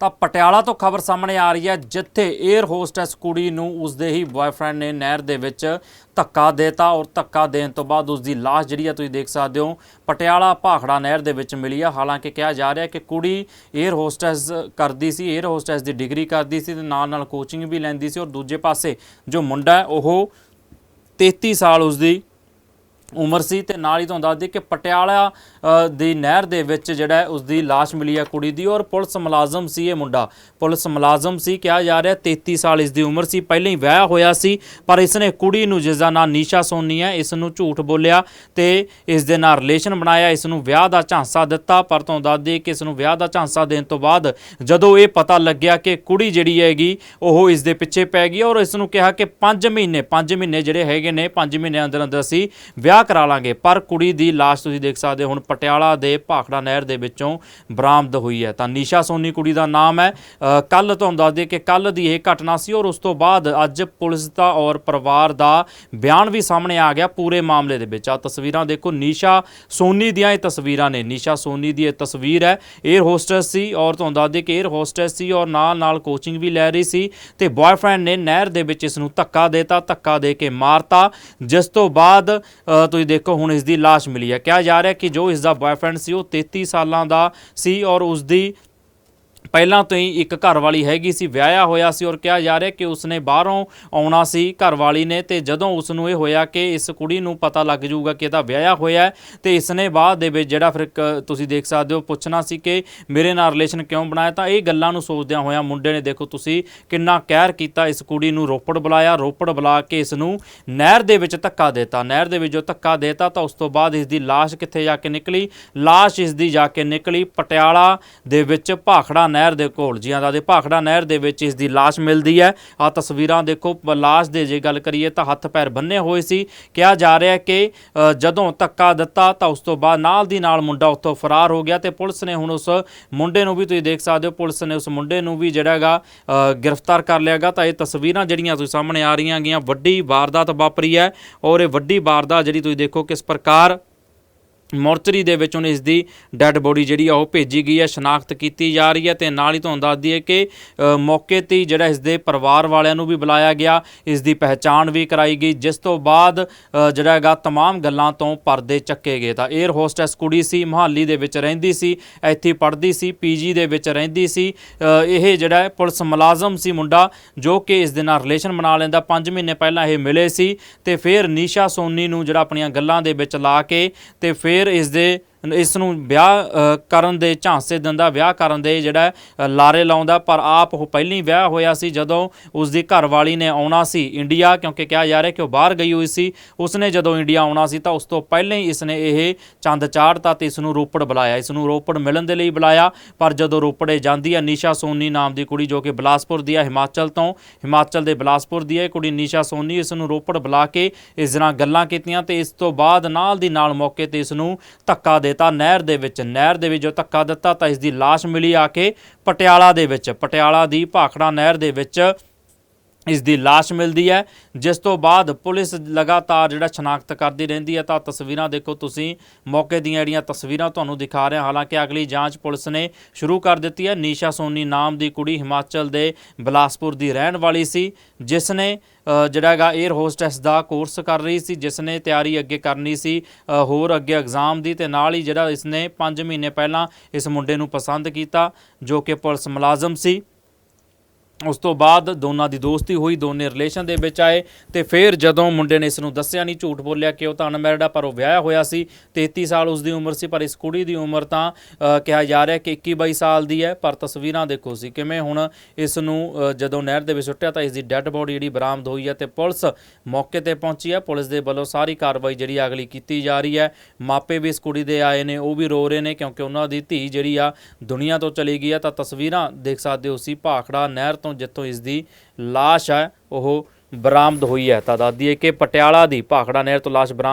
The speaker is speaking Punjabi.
ਤਾਂ ਪਟਿਆਲਾ ਤੋਂ ਖਬਰ ਸਾਹਮਣੇ ਆ ਰਹੀ ਹੈ, ਜਿੱਥੇ 에ਅਰ ਹੋਸਟੈਸ ਕੁੜੀ ਨੂੰ ਉਸਦੇ ਹੀ ਬॉयਫ੍ਰੈਂਡ ਨੇ ਨਹਿਰ ਦੇ ਵਿੱਚ ਧੱਕਾ ਦੇਤਾ ਔਰ ਧੱਕਾ ਦੇਣ ਤੋਂ ਬਾਅਦ ਉਸਦੀ লাশ ਜਿਹੜੀ ਆ ਤੁਸੀਂ ਦੇਖ ਸਕਦੇ ਹੋ, ਪਟਿਆਲਾ ਭਾਖੜਾ ਨਹਿਰ ਦੇ ਵਿੱਚ ਮਿਲੀ ਆ। ਹਾਲਾਂਕਿ ਕਿਹਾ ਜਾ ਰਿਹਾ ਕਿ ਕੁੜੀ 에ਅਰ ਹੋਸਟੈਸ ਕਰਦੀ ਸੀ 에ਅਰ ਹੋਸਟੈਸ ਦੀ ਡਿਗਰੀ ਕਰਦੀ ਸੀ ਤੇ ਨਾਲ ਨਾਲ ਕੋਚਿੰਗ ਵੀ ਲੈਂਦੀ ਸੀ ਔਰ ਦੂਜੇ ਪਾਸੇ ਜੋ ਮੁੰਡਾ ਉਹ 33 ਸਾਲ ਉਸਦੀ ਉਮਰ ਸੀ ਤੇ ਨਾਲ ਹੀ ਤੁਹਾਨੂੰ ਦੱਸ ਦਈਏ ਕਿ ਪਟਿਆਲਾ ਦੀ ਨਹਿਰ ਦੇ ਵਿੱਚ ਜਿਹੜਾ ਹੈ ਉਸ ਦੀ ਲਾਸ਼ ਮਿਲੀ ਹੈ ਕੁੜੀ ਦੀ ਔਰ ਪੁਲਿਸ ਮੁਲਾਜ਼ਮ ਸੀ ਇਹ ਮੁੰਡਾ। ਪੁਲਿਸ ਮੁਲਾਜ਼ਮ ਸੀ, ਕਿਹਾ ਜਾ ਰਿਹਾ 33 ਸਾਲ ਇਸ ਦੀ ਉਮਰ ਸੀ, ਪਹਿਲਾਂ ਹੀ ਵਿਆਹ ਹੋਇਆ ਸੀ, ਪਰ ਇਸ ਨੇ ਕੁੜੀ ਨੂੰ ਜਿਸ ਦਾ ਨਾਮ ਨੀਸ਼ਾ ਸੋਨੀ ਹੈ, ਇਸ ਨੂੰ ਝੂਠ ਬੋਲਿਆ ਤੇ ਇਸ ਦੇ ਨਾਲ ਰਿਲੇਸ਼ਨ ਬਣਾਇਆ, ਇਸ ਨੂੰ ਵਿਆਹ ਦਾ ਝਾਂਸਾ ਦਿੱਤਾ। ਪਰ ਤੁਹਾਨੂੰ ਦੱਸ ਦਈਏ ਕਿ ਇਸ ਨੂੰ ਵਿਆਹ ਦਾ ਝਾਂਸਾ ਦੇਣ ਤੋਂ ਬਾਅਦ ਜਦੋਂ ਇਹ ਪਤਾ ਲੱਗਿਆ ਕਿ ਕੁੜੀ ਜਿਹੜੀ ਹੈਗੀ, ਉਹ ਇਸ ਦੇ ਪਿੱਛੇ ਪੈ ਗਈ ਔਰ ਇਸ ਨੂੰ ਕਿਹਾ ਕਿ 5 ਮਹੀਨੇ 5 ਮਹੀਨੇ ਜਿਹੜੇ ਹੈਗੇ ਨੇ 5 ਮਹੀਨੇ ਅੰਦਰ ਅੰਦਰ ਅਸੀਂ ਵਿਆਹ ਵਿਆਹ ਕਰਾ ਲਾਂਗੇ, ਪਰ ਕੁੜੀ ਦੀ লাশ ਤੁਸੀਂ ਦੇਖ ਸਕਦੇ ਹੋ, ਹੁਣ ਪਟਿਆਲਾ ਦੇ ਭਾਖੜਾ ਨਹਿਰ ਦੇ ਵਿੱਚੋਂ ਬਰਾਮਦ ਹੋਈ ਹੈ। ਤਾਂ ਨੀਸ਼ਾ ਸੋਨੀ ਕੁੜੀ ਦਾ ਨਾਮ ਹੈ। ਕੱਲ ਤੁਹਾਨੂੰ ਦੱਸ ਦਈਏ ਕਿ ਕੱਲ ਦੀ ਇਹ ਘਟਨਾ ਸੀ ਔਰ ਉਸ ਤੋਂ ਬਾਅਦ ਅੱਜ ਪੁਲਿਸ ਦਾ ਔਰ ਪਰਿਵਾਰ ਦਾ ਬਿਆਨ ਵੀ ਸਾਹਮਣੇ ਆ ਗਿਆ ਪੂਰੇ ਮਾਮਲੇ ਦੇ ਵਿੱਚ। ਆ ਤਸਵੀਰਾਂ ਦੇਖੋ, ਨੀਸ਼ਾ ਸੋਨੀ ਦੀਆਂ ਇਹ ਤਸਵੀਰਾਂ ਨੇ। ਨੀਸ਼ਾ ਸੋਨੀ ਦੀ ਇਹ ਤਸਵੀਰ ਹੈ। 에ਅਰ ਹੋਸਟੈਸ ਸੀ ਔਰ ਤੁਹਾਨੂੰ ਦੱਸ ਦਈਏ ਕਿ 에ਅਰ ਹੋਸਟਸ ਸੀ ਔਰ ਨਾਲ ਨਾਲ ਕੋਚਿੰਗ ਵੀ ਲੈ ਰਹੀ ਸੀ ਤੇ ਬॉयਫ੍ਰੈਂਡ ਨੇ ਨਹਿਰ ਦੇ ਵਿੱਚ ਇਸ ਨੂੰ ਧੱਕਾ ਦੇਤਾ, ਧੱਕਾ ਦੇ ਕੇ ਮਾਰਤਾ। ਜਿਸ ਤੋਂ ਬਾਅਦ ਤੁਸੀਂ ਦੇਖੋ, ਹੁਣ ਇਸ ਦੀ ਲਾਸ਼ ਮਿਲੀ ਹੈ। ਕਿਹਾ ਜਾ ਰਿਹਾ ਕਿ ਜੋ ਇਸ ਦਾ ਬॉयਫ੍ਰੈਂਡ ਸੀ, ਉਹ 33 ਸਾਲਾਂ ਦਾ ਸੀ ਔਰ ਉਸ ਦੀ ਪਹਿਲਾਂ ਤੋਂ ਹੀ ਇੱਕ ਘਰ ਵਾਲੀ ਹੈਗੀ ਸੀ, ਵਿਆਹਿਆ ਹੋਇਆ ਸੀ ਔਰ ਕਿਹਾ ਜਾ ਰਿਹਾ ਕਿ ਉਸਨੇ ਬਾਹਰੋਂ ਆਉਣਾ ਸੀ ਘਰ ਵਾਲੀ ਨੇ ਤੇ ਜਦੋਂ ਉਸ ਨੂੰ ਇਹ ਹੋਇਆ ਕਿ ਇਸ ਕੁੜੀ ਨੂੰ ਪਤਾ ਲੱਗ ਜਾਊਗਾ ਕਿ ਇਹਦਾ ਵਿਆਹਿਆ ਹੋਇਆ ਹੈ, ਤੇ ਇਸਨੇ ਬਾਅਦ ਦੇ ਵਿੱਚ ਜਿਹੜਾ ਫਿਰ ਇੱਕ, ਤੁਸੀਂ ਦੇਖ ਸਕਦੇ ਹੋ, ਪੁੱਛਣਾ ਸੀ ਕਿ ਮੇਰੇ ਨਾਲ ਰਿਲੇਸ਼ਨ ਕਿਉਂ ਬਣਾਇਆ? ਤਾਂ ਇਹ ਗੱਲਾਂ ਨੂੰ ਸੋਚਦਿਆਂ ਹੋਇਆ ਮੁੰਡੇ ਨੇ ਦੇਖੋ ਤੁਸੀਂ ਕਿੰਨਾ ਕਹਿਰ ਕੀਤਾ, ਇਸ ਕੁੜੀ ਨੂੰ ਰੋਪੜ ਬੁਲਾਇਆ, ਰੋਪੜ ਬੁਲਾ ਕੇ ਇਸ ਨੂੰ ਨਹਿਰ ਦੇ ਵਿੱਚ ਧੱਕਾ ਦਿੱਤਾ। ਨਹਿਰ ਦੇ ਵਿੱਚ ਜੋ ਧੱਕਾ ਦੇਤਾ, ਤਾਂ ਉਸ ਤੋਂ ਬਾਅਦ ਇਸ ਦੀ ਲਾਸ਼ ਕਿੱਥੇ ਜਾ ਕੇ ਨਿਕਲੀ? ਲਾਸ਼ ਇਸ ਦੀ ਜਾ ਕੇ ਨਿਕਲੀ ਪਟਿਆਲਾ ਦੇ ਵਿੱਚ ਭਾਖੜਾ ਨਹਿਰ ਦੇ ਕੋਲ, ਜੀਆਂ ਦੇ ਭਾਖੜਾ ਨਹਿਰ ਦੇ ਵਿੱਚ ਇਸ ਦੀ ਲਾਸ਼ ਮਿਲਦੀ ਹੈ। ਆ ਤਸਵੀਰਾਂ ਦੇਖੋ ਪ- ਲਾਸ਼ ਦੇ ਜੇ ਗੱਲ ਕਰੀਏ ਤਾਂ ਹੱਥ ਪੈਰ ਬੰਨੇ ਹੋਏ ਸੀ। ਕਿਹਾ ਜਾ ਰਿਹਾ ਕਿ ਜਦੋਂ ਧੱਕਾ ਦਿੱਤਾ ਤਾਂ ਉਸ ਤੋਂ ਬਾਅਦ ਨਾਲ ਦੀ ਨਾਲ ਮੁੰਡਾ ਉੱਥੋਂ ਫਰਾਰ ਹੋ ਗਿਆ ਤੇ ਪੁਲਿਸ ਨੇ ਹੁਣ ਉਸ ਮੁੰਡੇ ਨੂੰ ਵੀ ਤੁਸੀਂ ਦੇਖ ਸਕਦੇ ਹੋ, ਪੁਲਿਸ ਨੇ ਉਸ ਮੁੰਡੇ ਨੂੰ ਵੀ ਜਿਹੜਾ ਹੈਗਾ ਗ੍ਰਿਫਤਾਰ ਕਰ ਲਿਆਗਾ ਤਾਂ ਇਹ ਤਸਵੀਰਾਂ ਜਿਹੜੀਆਂ ਤੁਸੀਂ ਸਾਹਮਣੇ ਆ ਰਹੀਆਂ ਗੀਆਂ ਵੱਡੀ ਵਾਰਦਾਤ ਵਾਪਰੀ ਹੈ ਔਰ ਇਹ ਵੱਡੀ ਵਾਰਦਾਤ ਜਿਹੜੀ ਤੁਸੀਂ ਦੇਖੋ ਕਿਸ ਪ੍ਰਕਾਰ ਮੋਰਚਰੀ ਦੇ ਵਿੱਚ ਉਹਨੇ ਇਸ ਦੀ ਡੈੱਡ ਬੋਡੀ ਜਿਹੜੀ ਆ ਉਹ ਭੇਜੀ ਗਈ ਹੈ ਸ਼ਨਾਖਤ ਕੀਤੀ ਜਾ ਰਹੀ ਹੈ ਤੇ ਨਾਲ ਹੀ ਤੁਹਾਨੂੰ ਦੱਸ ਦਈਏ ਕਿ ਮੌਕੇ ਤੇ ਜਿਹੜਾ ਇਸ ਦੇ ਪਰਿਵਾਰ ਵਾਲਿਆਂ ਨੂੰ ਵੀ ਬੁਲਾਇਆ ਗਿਆ। ਇਸ ਦੀ ਪਹਿਚਾਣ ਵੀ ਕਰਾਈ ਗਈ, ਜਿਸ ਤੋਂ ਬਾਅਦ ਜਿਹੜਾ ਹੈਗਾ तमाम ਗੱਲਾਂ ਤੋਂ ਪਰਦੇ ਚੱਕੇ ਗਏ। ਤਾਂ 에ਅਰ ਹੋਸਟੈਸ ਕੁੜੀ ਸੀ, ਮਹਾਲੀ ਦੇ ਵਿੱਚ ਰਹਿੰਦੀ ਸੀ, ਇੱਥੇ ਪੜ੍ਹਦੀ ਸੀ ਪੀਜੀ ਦੇ ਵਿੱਚ ਰਹਿੰਦੀ ਸੀ। ਇਹ ਜਿਹੜਾ ਪੁਲਿਸ ਮੁਲਾਜ਼ਮ ਸੀ ਮੁੰਡਾ, ਜੋ ਕਿ ਇਸ ਦੇ ਨਾਲ ਰਿਲੇਸ਼ਨ ਬਣਾ ਲੈਂਦਾ। 5 ਮਹੀਨੇ ਪਹਿਲਾਂ ਇਹ ਮਿਲੇ ਸੀ ਤੇ ਫਿਰ ਨੀਸ਼ਾ ਸੋਨੀ ਨੂੰ ਜਿਹੜਾ ਆਪਣੀਆਂ ਗੱਲਾਂ ਦੇ ਵਿੱਚ ਲਾ ਕੇ ਤੇ ਫਿਰ ਇਸ ਦੇ ਇਸ ਨੂੰ ਵਿਆਹ ਕਰਨ ਦੇ ਝਾਂਸੇ ਦਿੰਦਾ, ਵਿਆਹ ਕਰਨ ਦੇ ਜਿਹੜਾ ਲਾਰੇ ਲਾਉਂਦਾ, ਪਰ ਆਪ ਉਹ ਪਹਿਲਾਂ ਹੀ ਵਿਆਹ ਹੋਇਆ ਸੀ ਜਦੋਂ ਉਸ ਦੀ ਘਰ ਨੇ ਆਉਣਾ ਸੀ ਇੰਡੀਆ, ਕਿਉਂਕਿ ਕਿਹਾ ਜਾ ਰਿਹਾ ਕਿ ਉਹ ਬਾਹਰ ਗਈ ਹੋਈ ਸੀ। ਉਸਨੇ ਜਦੋਂ ਇੰਡੀਆ ਆਉਣਾ ਸੀ ਤਾਂ ਉਸ ਤੋਂ ਪਹਿਲਾਂ ਹੀ ਇਸਨੇ ਇਹ ਚੰਦ ਚਾੜਤਾ ਤੇ ਇਸ ਨੂੰ ਰੋਪੜ ਬੁਲਾਇਆ। ਇਸ ਨੂੰ ਰੋਪੜ ਮਿਲਣ ਦੇ ਲਈ ਬੁਲਾਇਆ, ਪਰ ਜਦੋਂ ਰੋਪੜੇ ਜਾਂਦੀ ਹੈ, ਨੀਸ਼ਾ ਸੋਨੀ ਨਾਮ ਦੀ ਕੁੜੀ ਜੋ ਕਿ ਬਿਲਾਸਪੁਰ ਦੀ ਹੈ, ਹਿਮਾਚਲ ਤੋਂ, ਹਿਮਾਚਲ ਦੇ ਬਿਲਾਸਪੁਰ ਦੀ ਹੈ, ਇਹ ਕੁੜੀ ਨੀਸ਼ਾ ਸੋਨੀ ਇਸ ਨੂੰ ਰੋਪੜ ਬੁਲਾ ਕੇ ਇਸ ਨਾਲ ਗੱਲਾਂ ਕੀਤੀਆਂ ਤੇ ਇਸ ਤੋਂ ਬਾਅਦ ਨਾਲ ਦੀ ਨਾਲ ਮੌਕੇ ਤੇ ਇਸ ਨੂੰ ਧੱਕਾ ਦਿੱਤਾ, ਨਹਿਰ ਦੇ ਵਿੱਚ, ਨਹਿਰ ਦੇ ਵਿੱਚ ਜੋ ਧੱਕਾ ਦਿੱਤਾ, ਤਾਂ ਇਸ ਦੀ ਲਾਸ਼ ਮਿਲੀ ਆ ਕੇ ਪਟਿਆਲਾ ਦੇ ਵਿੱਚ। ਪਟਿਆਲਾ ਦੀ ਭਾਖੜਾ ਨਹਿਰ ਦੇ ਵਿੱਚ ਇਸ ਦੀ ਲਾਸ਼ ਮਿਲਦੀ ਹੈ। ਜਿਸ ਤੋਂ ਬਾਅਦ ਪੁਲਿਸ ਲਗਾਤਾਰ ਜਿਹੜਾ ਸ਼ਨਾਖਤ ਕਰਦੀ ਰਹਿੰਦੀ ਹੈ, ਤਾਂ ਤਸਵੀਰਾਂ ਦੇਖੋ ਤੁਸੀਂ। ਮੌਕੇ ਦੀਆਂ ਜਿਹੜੀਆਂ ਤਸਵੀਰਾਂ ਤੁਹਾਨੂੰ ਦਿਖਾ ਰਿਹਾ। ਹਾਲਾਂਕਿ ਅਗਲੀ ਜਾਂਚ ਪੁਲਿਸ ਨੇ ਸ਼ੁਰੂ ਕਰ ਦਿੱਤੀ ਹੈ। ਨੀਸ਼ਾ ਸੋਨੀ ਨਾਮ ਦੀ ਕੁੜੀ ਹਿਮਾਚਲ ਦੇ ਬਿਲਾਸਪੁਰ ਦੀ ਰਹਿਣ ਵਾਲੀ ਸੀ, ਜਿਸ ਨੇ ਜਿਹੜਾ ਹੈਗਾ 에ਅਰ ਹੋਸਟੈਸ ਦਾ ਕੋਰਸ ਕਰ ਰਹੀ ਸੀ, ਜਿਸ ਨੇ ਤਿਆਰੀ ਅੱਗੇ ਕਰਨੀ ਸੀ ਹੋਰ ਅੱਗੇ ਐਗਜ਼ਾਮ ਦੀ, ਤੇ ਨਾਲ ਹੀ ਜਿਹੜਾ ਇਸਨੇ 5 ਮਹੀਨੇ ਪਹਿਲਾਂ ਇਸ ਮੁੰਡੇ ਨੂੰ ਪਸੰਦ ਕੀਤਾ, ਜੋ ਕਿ ਪੁਲਿਸ ਮੁਲਾਜ਼ਮ ਸੀ। ਉਸ ਤੋਂ ਬਾਅਦ ਦੋਨਾਂ ਦੀ ਦੋਸਤੀ ਹੋਈ, ਦੋਨੇ ਰਿਲੇਸ਼ਨ ਦੇ ਵਿੱਚ ਆਏ ਤੇ ਫਿਰ ਜਦੋਂ ਮੁੰਡੇ ਨੇ ਇਸ ਨੂੰ ਦੱਸਿਆ ਨਹੀਂ, ਝੂਠ ਬੋਲਿਆ ਕਿ ਉਹ ਤਾਂ ਅਨਮੈਰਿਡ ਆ, ਪਰ ਉਹ ਵਿਆਹਿਆ ਹੋਇਆ ਸੀ 33 ਸਾਲ ਉਸ ਦੀ ਉਮਰ ਸੀ, ਪਰ ਇਸ ਕੁੜੀ ਦੀ ਉਮਰ ਤਾਂ ਕਿਹਾ ਜਾ ਰਿਹਾ ਕਿ 21 22 ਸਾਲ ਦੀ ਹੈ, ਪਰ ਤਸਵੀਰਾਂ ਦੇਖੋ ਸੀ ਕਿਵੇਂ ਹੁਣ ਇਸ ਨੂੰ ਜਦੋਂ ਨਹਿਰ ਦੇ ਵਿੱਚ ਸੁੱਟਿਆ ਤਾਂ ਇਸ ਦੀ ਡੈੱਡ ਬੋਡੀ ਜਿਹੜੀ ਬਰਾਮਦ ਹੋਈ ਹੈ ਤੇ ਪੁਲਿਸ ਮੌਕੇ ਤੇ ਪਹੁੰਚੀ ਹੈ, ਪੁਲਿਸ ਦੇ ਵੱਲੋਂ ਸਾਰੀ ਕਾਰਵਾਈ ਜਿਹੜੀ ਅਗਲੀ ਕੀਤੀ ਜਾ ਰਹੀ ਹੈ। ਮਾਪੇ ਵੀ ਇਸ ਕੁੜੀ ਦੇ ਆਏ ਨੇ, ਉਹ ਵੀ ਰੋ ਰਹੇ ਨੇ ਕਿਉਂਕਿ ਉਹਨਾਂ ਦੀ ਧੀ ਜਿਹੜੀ ਆ ਦੁਨੀਆ ਤੋਂ ਚਲੀ ਗਈ ਆ ਤਾਂ ਤਸਵੀਰਾਂ ਦੇਖ ਸਕਦੇ ਹੋ ਸੀ ਭਾਖੜਾ ਨਹਿਰ ਤੋਂ ਜਿੱਥੋਂ ਇਸ ਦੀ ਲਾਸ਼ ਹੈ, ਉਹ ਬਰਾਮਦ ਹੋਈ ਹੈ। ਤਾਂ ਦੱਸਦੀ ਦਈਏ ਕਿ ਪਟਿਆਲਾ ਦੀ ਭਾਖੜਾ ਨਹਿਰ ਤੋਂ ਲਾਸ਼ ਬਰਾਮਦ